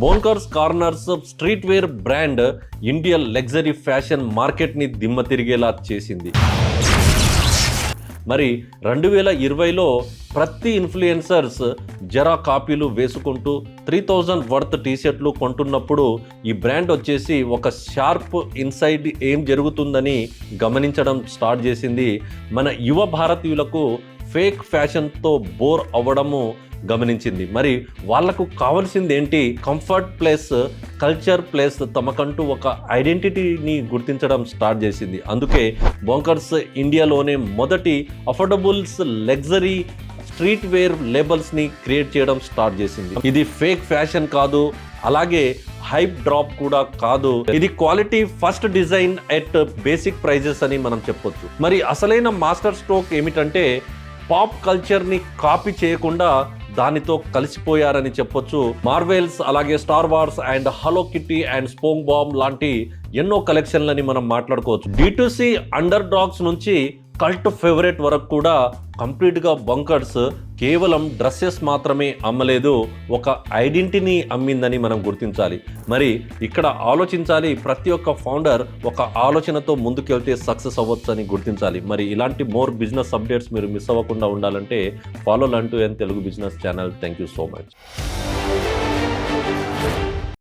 Bonkers corners street wear brand India luxury fashion మార్కెట్ని దిమ్మ తిరిగేలా చేసింది. మరి రెండు వేల ఇరవైలో ప్రతి ఇన్ఫ్లుయెన్సర్స్ జరా కాపీలు వేసుకుంటూ త్రీ థౌజండ్ వర్త్ టీషర్ట్లు కొంటున్నప్పుడు ఈ బ్రాండ్ వచ్చేసి ఒక షార్ప్ ఇన్సైడ్ ఏం జరుగుతుందని గమనించడం స్టార్ట్ చేసింది. మన యువ భారతీయులకు ఫేక్ ఫ్యాషన్తో బోర్ అవ్వడము గమనించింది. మరి వాళ్ళకు కావాల్సింది ఏంటి కంఫర్ట్ ప్లేస్ కల్చర్ ప్లేస్ తమకంటూ ఒక ఐడెంటిటీని గుర్తించడం స్టార్ట్ చేసింది. అందుకే బోంకర్స్ ఇండియాలోనే మొదటి అఫోర్డబుల్స్ లగ్జరీ స్ట్రీట్ వేర్ లేబల్స్ని క్రియేట్ చేయడం స్టార్ట్ చేసింది. ఇది ఫేక్ ఫ్యాషన్ కాదు అలాగే హైప్ డ్రాప్ కూడా కాదు. ఇది quality first design at basic prices అని మనం చెప్పొచ్చు. మరి అసలైన మాస్టర్ స్ట్రోక్ ఏమిటంటే పాప్ కల్చర్ని కాపీ చేయకుండా దానితో కలిసిపోయారని చెప్పొచ్చు. మార్వెల్స్ అలాగే Star Wars and Hello Kitty and SpongeBob లాంటి ఎన్నో కలెక్షన్లని మనం మాట్లాడుకోవచ్చు. డిటుసి అండర్ డాగ్స్ నుంచి కల్ట్ ఫేవరెట్ వరకు కూడా కంప్లీట్గా బంకర్స్ కేవలం డ్రెస్సెస్ మాత్రమే అమ్మలేదు ఒక ఐడెంటిటీని అమ్మిందని మనం గుర్తించాలి. మరి ఇక్కడ ఆలోచించాలి ప్రతి ఒక్క ఫౌండర్ ఒక ఆలోచనతో ముందుకెళ్తే సక్సెస్ అవ్వచ్చని గుర్తించాలి. మరి ఇలాంటి మోర్ బిజినెస్ అప్డేట్స్ మీరు మిస్ అవ్వకుండా ఉండాలంటే follow లంటూ and Telugu business channel thank you so much